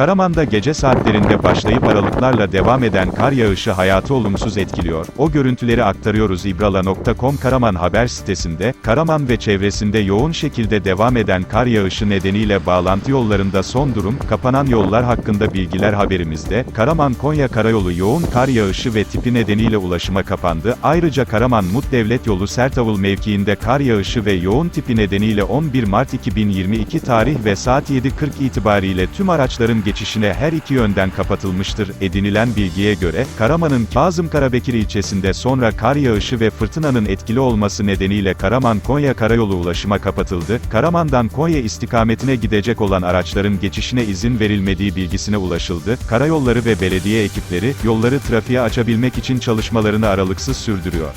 Karaman'da gece saatlerinde başlayıp aralıklarla devam eden kar yağışı hayatı olumsuz etkiliyor. O görüntüleri aktarıyoruz ibrala.com Karaman haber sitesinde, Karaman ve çevresinde yoğun şekilde devam eden kar yağışı nedeniyle bağlantı yollarında son durum, kapanan yollar hakkında bilgiler haberimizde, Karaman-Konya Karayolu yoğun kar yağışı ve tipi nedeniyle ulaşıma kapandı. Ayrıca Karaman-Mut Devlet Yolu Sertavul mevkiinde kar yağışı ve yoğun tipi nedeniyle 11 Mart 2022 tarih ve saat 7.40 itibariyle tüm araçların geçişine her iki yönden kapatılmıştır. Edinilen bilgiye göre, Karaman'ın Kazım Karabekir ilçesinde sonra kar yağışı ve fırtınanın etkili olması nedeniyle Karaman-Konya Karayolu ulaşıma kapatıldı. Karaman'dan Konya istikametine gidecek olan araçların geçişine izin verilmediği bilgisine ulaşıldı. Karayolları ve belediye ekipleri, yolları trafiğe açabilmek için çalışmalarını aralıksız sürdürüyor.